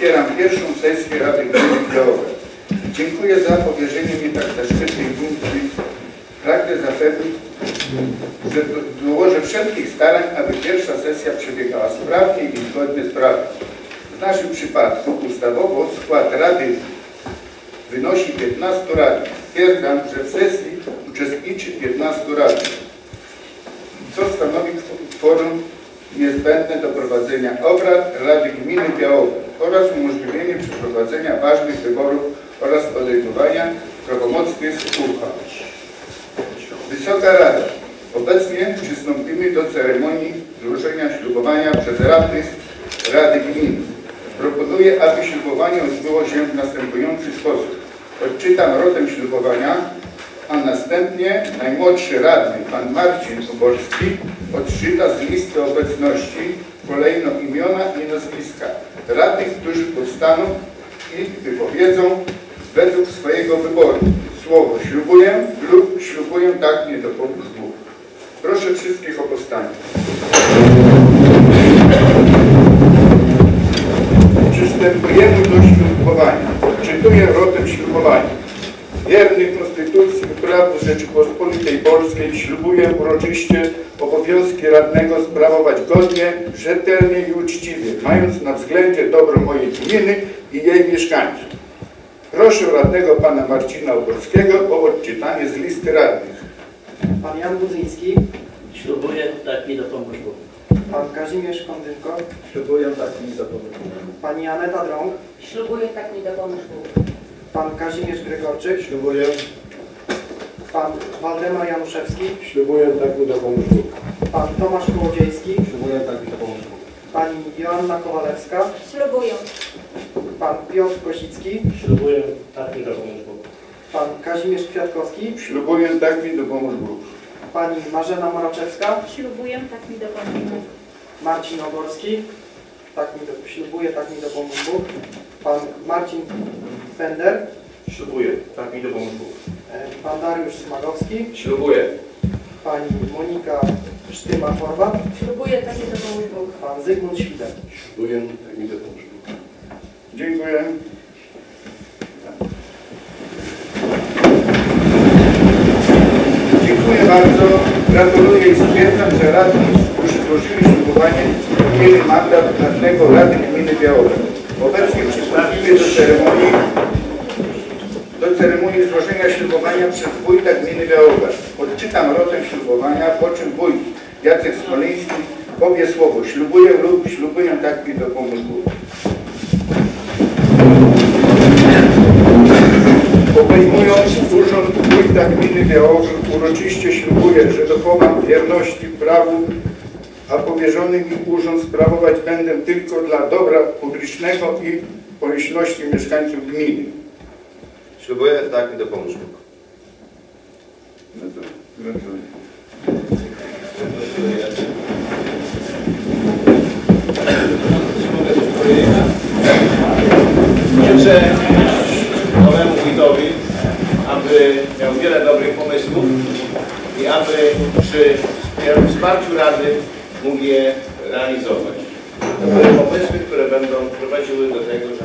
otwieram pierwszą sesję Rady Gminy Białowe. Dziękuję za powierzenie mi tak zaszczytnej funkcji. Pragnę zapewnić, że dołożę wszelkich starań, aby pierwsza sesja przebiegała sprawnie i zgodnie z prawem. W naszym przypadku ustawowo skład Rady wynosi 15 radnych. Stwierdzam, że w sesji uczestniczy 15 radnych, co stanowi kworum niezbędne do prowadzenia obrad Rady Gminy Białowe oraz umożliwienie przeprowadzenia ważnych wyborów oraz podejmowania prawomocnych uchwał. Wysoka Rada, obecnie przystąpimy do ceremonii złożenia ślubowania przez radnych Rady Gminy. Proponuję, aby ślubowanie odbyło się w następujący sposób. Odczytam rodem ślubowania, a następnie najmłodszy radny, pan Marcin Oborski, odczyta z listy obecności kolejno imiona i nazwiska radnych, którzy powstaną i wypowiedzą według swojego wyboru słowo ślubuję lub ślubuję tak nie dopomóż Bóg. Proszę wszystkich o powstanie. Przystępujemy do ślubowania. Odczytuję rodem ślubowania. Wierny Prawu Rzeczypospolitej Polskiej ślubuję uroczyście obowiązki radnego sprawować godnie, rzetelnie i uczciwie, mając na względzie dobro mojej gminy i jej mieszkańców. Proszę radnego pana Marcina Oborskiego o odczytanie z listy radnych. Pan Jan Budzyński, Ślubuję, tak mi dopomóż Bóg. Pan Kazimierz Kondynko, Ślubuję tak mi dopomóż. Pani Aneta Drąg, Ślubuję tak mi dopomóż Bóg. Pan Kazimierz Gregorczyk, Ślubuję, Pan Waldemar Januszewski, ślubuję tak mi dopomóż Bóg. Pan Tomasz Kołodziejski, Ślubuję tak mi dopomóż Bóg. Pani Joanna Kowalewska, Ślubuję. Pan Piotr Kozicki, Ślubuję tak mi dopomóż Bóg. Pan Kazimierz Kwiatkowski, Ślubuję tak mi dopomóż Bóg. Pani Marzena Moraczewska, Ślubuję tak mi dopomóż Bóg. Marcin Oborski, tak mi do, ślubuje, tak mi dopomóż Bóg. Pan Marcin Fender, Ślubuję tak mi dopomóż Bóg. E, Pan Dariusz Smagowski, Ślubuję. Pani Monika Sztyma-Horvat, Ślubuję tak mi dopomóż Bóg. Pan Zygmunt Świder. Ślubuję tak mi dopomóż Bóg. Dziękuję. Dziękuję bardzo. Gratuluję i stwierdzam, że radni, którzy złożyli ślubowanie, mieli mandat radnego Rady Gminy Białowe. Obecnie przystąpimy do ceremonii ceremonii złożenia ślubowania przez wójta gminy Białowe. Odczytam rodem ślubowania, po czym wójt Jacek Smoliński powie słowo ślubuję lub ślubuję tak mi dopomóż Bóg. Obejmując urząd wójta gminy Białowy, uroczyście ślubuję, że dochowam wierności prawu, a powierzony mi urząd sprawować będę tylko dla dobra publicznego i pomyślności mieszkańców gminy. Ślubuję, tak mi dopomóż Bóg. No to gratuluję. Życzę nowemu wójtowi, aby miał wiele dobrych pomysłów i aby przy wsparciu Rady mógł je realizować. To były pomysły, które będą prowadziły do tego,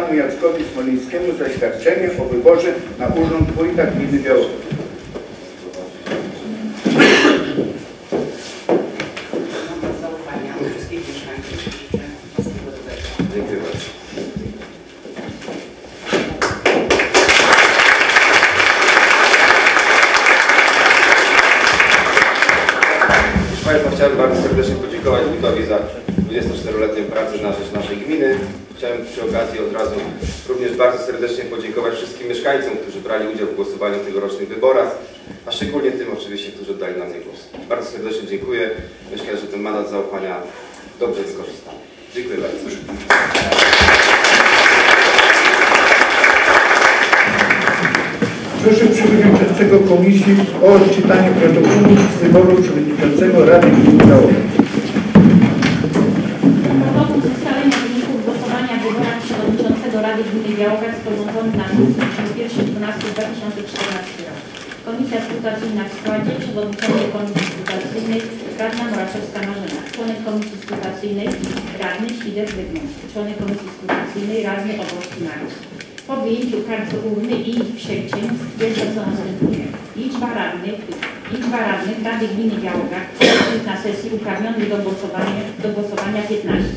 Panu Jackowi Smolińskiemu zaświadczenie o wyborze na urząd wójta gminy bardzo. Proszę Państwa, chciałem bardzo serdecznie podziękować wójtowi za 24-letnią pracę na rzecz naszej gminy. Chciałem przy okazji od razu również bardzo serdecznie podziękować wszystkim mieszkańcom, którzy brali udział w głosowaniu w tegorocznych wyborach, a szczególnie tym oczywiście, którzy oddali na mnie głos. Bardzo serdecznie dziękuję. Myślę, że ten mandat zaufania dobrze wykorzystamy. Dziękuję bardzo. Proszę Przewodniczącego Komisji o odczytanie protokołu z wyboru Przewodniczącego Rady Gminy 831 12 2014 rok. Komisja Skutacyjna w składzie Przewodniczący Komisji Skutacyjnej Radna Moraczewska Marzena, członek Komisji Skutacyjnej Radny Sider Wygmunt, członek Komisji Skutacyjnej Radny Oborski Marcin. Po wyjęciu kart urny i ich przecień stwierdza co następuje. Liczba radnych, liczba radnych Rady Gminy Białogard na sesji uprawnionych do głosowania, do głosowania 15.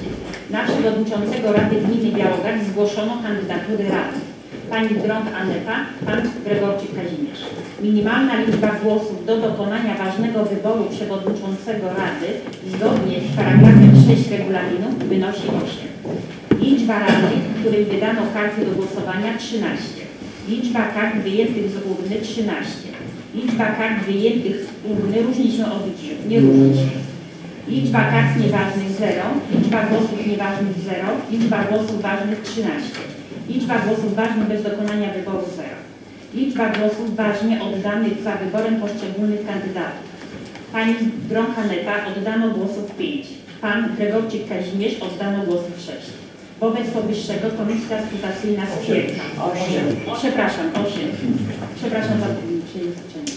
Na przewodniczącego Rady Gminy Białogard zgłoszono kandydaturę radnych. Pani Drąg Aneta, pan Gregorczyk Kazimierz. Minimalna liczba głosów do dokonania ważnego wyboru przewodniczącego Rady zgodnie z paragrafem 6 regulaminu wynosi 8. Liczba radnych, którym wydano karty do głosowania 13. Liczba kart wyjętych z urny 13. Liczba kart wyjętych z urny różni się od liczby, nie różni się. Liczba kart nieważnych 0, liczba głosów nieważnych 0, liczba głosów ważnych 13. Liczba głosów ważnych bez dokonania wyboru 0. Liczba głosów ważnie oddanych za wyborem poszczególnych kandydatów. Pani Drąchaneta oddano głosów 5. Pan Gregorczyk Kazimierz oddano głosów 6. Wobec powyższego Komisja Skrutacyjna stwierdza. 8. Przepraszam, 8. Przepraszam za przejęzyczenie.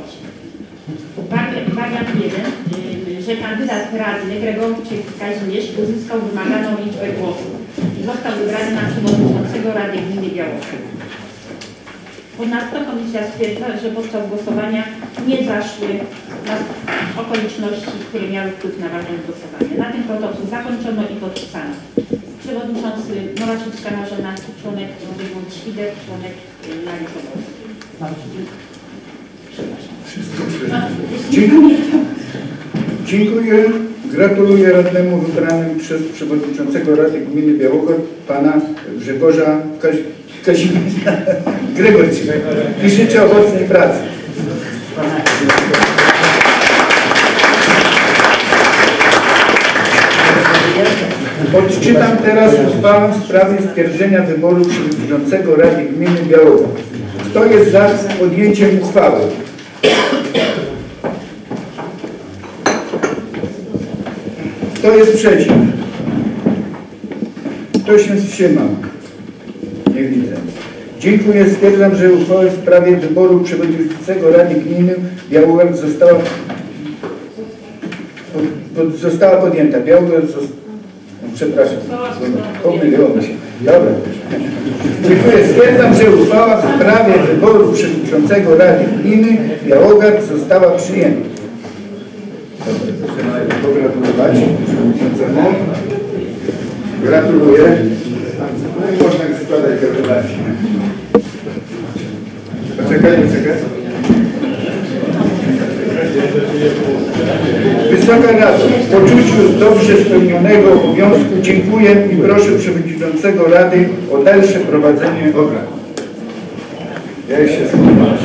8. Wari- Wariant 1, y, że kandydat radny Gregorczyk Kazimierz uzyskał wymaganą liczbę głosów został wybrany na przewodniczącego Rady Gminy Białogard. Ponadto komisja stwierdza, że podczas głosowania nie zaszły okoliczności, które miały wpływ na ważność głosowania. Na tym protokół zakończono i podpisano. Przewodniczący Moraczewska Marzena, członek Zygmunt Świder, członek y, Mariusz Oborski. Przepraszam. Dziękuję. Dziękuję. Gratuluję radnemu wybranym przez przewodniczącego Rady Gminy Białogard pana Grzegorza Kazi Kazimierza Gregorczyka i życzę owocnej pracy. Odczytam teraz uchwałę w sprawie stwierdzenia wyboru przewodniczącego Rady Gminy Białogard. Kto jest za podjęciem uchwały? Kto jest przeciw? Kto się wstrzymał? Nie widzę. Dziękuję. Stwierdzam, że uchwała w sprawie wyboru przewodniczącego Rady Gminy Białogard została, pod, została podjęta. Białogard. Przepraszam, pomyliło mi się. Dobra. Dziękuję. Stwierdzam, że uchwała w sprawie wyboru przewodniczącego Rady Gminy Białogard została przyjęta. Proszę pogratulować przewodniczącemu. Gratuluję. No i można składać gratulacje. Poczekaj, poczekaj. Wysoka Rado, w poczuciu dobrze spełnionego obowiązku dziękuję i proszę Przewodniczącego Rady o dalsze prowadzenie obrad. Ja już się schowam.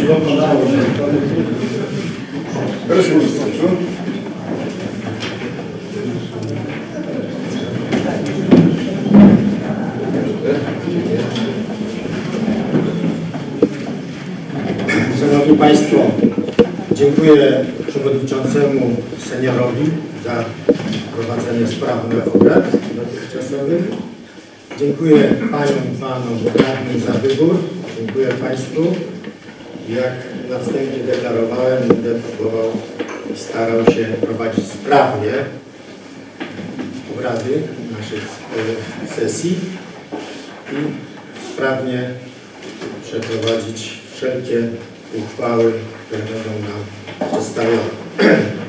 Proszę Ministrzu. Szanowni Państwo, dziękuję Przewodniczącemu Seniorowi za prowadzenie sprawnych obrad dotychczasowych. Dziękuję Paniom i Panom radnym za wybór. Dziękuję Państwu. Jak na wstępie deklarowałem, będę próbował i starał się prowadzić sprawnie obrady naszych e, sesji i sprawnie przeprowadzić wszelkie uchwały, które będą nam przedstawione.